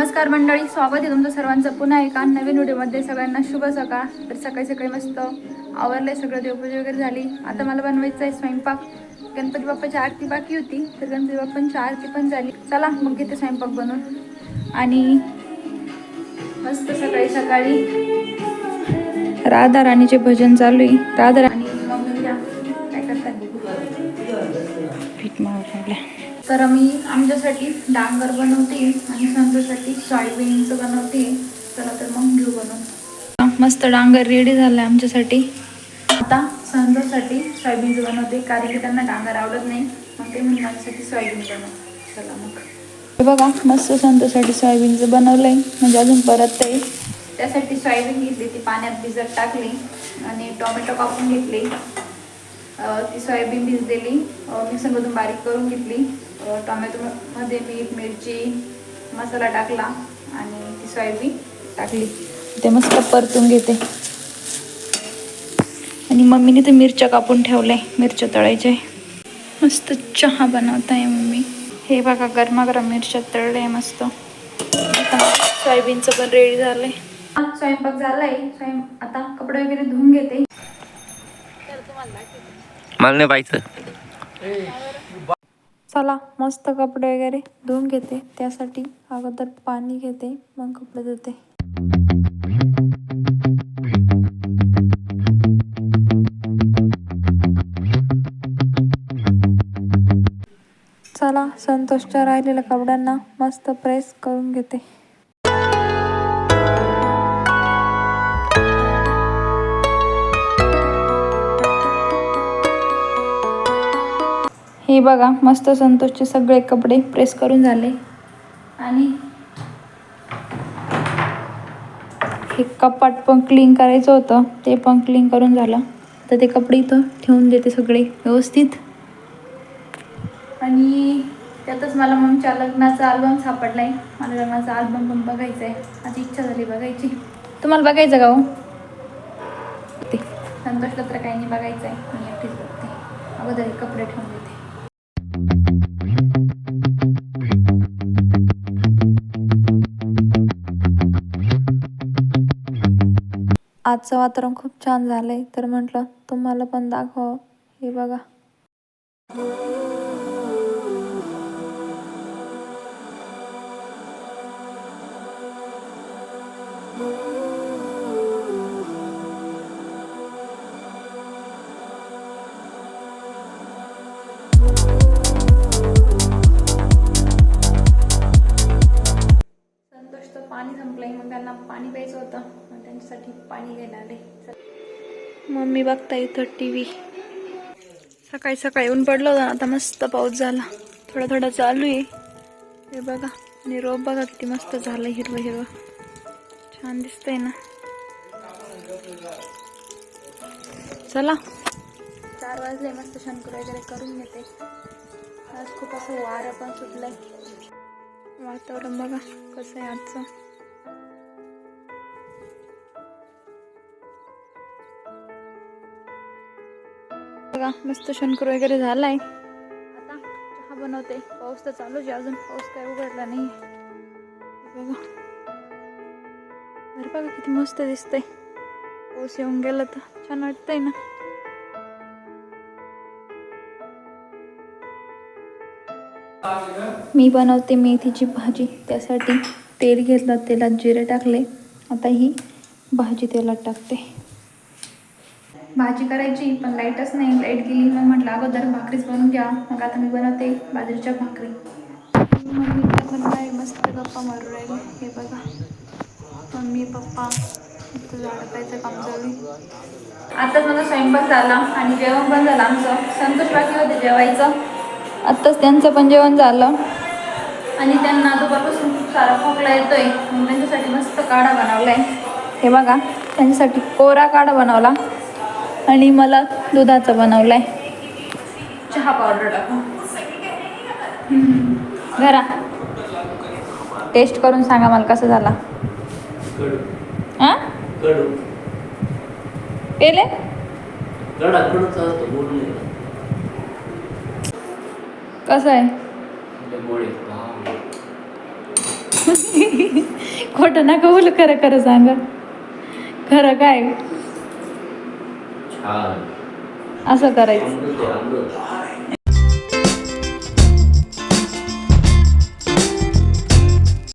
नमस्कार मंडळी स्वागत आहे तुमचं सर्वांचं. पुन्हा एका नवीन व्हिडिओमध्ये सगळ्यांना शुभ सकाळ. तर सकाळी सकाळी मस्त आवरलंय सगळं देवपूजा वगैरे झाली. आता मला बनवायचं आहे स्वयंपाक. गणपती बाप्पाची आरती बाकी होती तर गणपती बाप्पांची आरती पण झाली. चला मग घेते स्वयंपाक बनवून. आणि मस्त सकाळी सकाळी राधा राणीचे भजन चालू आहे. राधा राणी तर मी आमच्यासाठी डांगर बनवते आणि संतोषसाठी सोयाबीनचं बनवते. चला तर मग घेऊ बनवून. मस्त डांगर रेडी झालं आमच्यासाठी. आता संतोषसाठी सोयाबीनचं बनवते कारण की त्यांना डांगर आवडत नाही. मग ते म्हणून माझ्यासाठी सोयाबीन बनव चला मग. हे बघा मस्त संतोषसाठी सोयाबीनचं बनवलंय. म्हणजे अजून परत ते. त्यासाठी सोयाबीन घेतली ती पाण्यात भिजत टाकली आणि टोमॅटो कापून घेतले. ती सोयाबीन भिजलेली. मिक्सरमधून बारीक करून घेतली. टोमॅटोमध्ये मीठ मिरची मसाला टाकला आणि ती सोयाबीन टाकली. ते मस्त परतून घेते. आणि मम्मीने ते मिरच्या कापून ठेवल्या मिरच्या तळायच्या मस्त चहा बनवत आहे मम्मी. हे बघा गरमागरम मिरच्या तळल्या मस्त. आता सोयाबीनचं पण रेडी झालंय. स्वयंपाक झालाय. स्वयं आता कपडे वगैरे धुवून घेते. मला नाही पाहिजे चला मस्त कपडे वगैरे धुवून घेते. त्यासाठी अगोदर पाणी घेते मग कपडे धुते. चला संतोषच्या राहिलेल्या कपड्यांना मस्त प्रेस करून घेते. हे बघा मस्त संतोषचे सगळे कपडे प्रेस करून झाले. आणि हे कपाट पण क्लीन करायचं होतं ते पण क्लीन करून झालं. तर ते कपडे इथं ठेवून देते सगळे व्यवस्थित. आणि त्यातच मला मगच्या लग्नाचा अल्बम सापडला आहे मला लग्नाचा अल्बम पण बघायचा आहे माझी इच्छा झाली बघायची. तुम्हाला बघायचं का हो? ते संतोषला तर काही नाही बघायचं आहे मी एकटीच बघते. अगोदर हे कपडे ठेवून आजचं वातावरण खूप छान झालंय. तर म्हटलं तुम्हाला पण दाखव हे बघा. संतोषचं पाणी संपलंय मग त्यांना पाणी प्यायचं होतं. साठी पाणी घेणार आहे. मम्मी बघता इथं टी व्ही सकाळी सकाळी ऊन पडलं होतं आता मस्त पाऊस झाला. थोडा थोडा चालू आहे. हे बघा आणि रोप बघा किती मस्त झालं हिरवं हिरवं. छान दिसतंय ना. चला. चार वाजले मस्त शंकर वगैरे करून घेते. आज खूप असं वारं पण सुटलंय. वातावरण बघा कसं आहे आजचं. बघा मस्त शंकर वगैरे झालाय. आता चहा बनवते. पाऊस तर चालूच आहे अजून. पाऊस काय उघडला नाही. बघा. अरे बघा किती मस्त दिसतंय. पाऊस येऊन गेला तर छान वाटतंय ना. मी बनवते मेथीची भाजी. त्यासाठी तेल घेतलं तेलात जिरे टाकले. आता ही भाजी तेलात टाकते. भाजी करायची पण लाईटच नाही. लाइट गेली मग म्हटलं अगोदर भाकरीच बनवून घ्या. मग आता मी बनवते बाजरीच्या भाकरी. मम्मी काय मस्त गप्पा मारू राहिले हे बघा मम्मी पप्पा काम चालू आताच माझा स्वयंपाक झाला आणि जेवण पण झालं आमचं. संतोष बाकी होते जेवायचं. आत्ताच त्यांचं पण जेवण झालं. आणि त्यांना दुपारपासून खूप सारा खोकला येतोय. मग त्यांच्यासाठी मस्त काढा बनवलाय. हे बघा त्यांच्यासाठी कोरा काढा बनवला. आणि मला दुधाचा बनवलाय. चहा पावडर टाकून हम्म. घरा टेस्ट करून सांगा मला कसं झाला. हां पेले कसं आहे? खोटं नका बोलू खरं खरं सांगा. खरं काय? असं करायचं.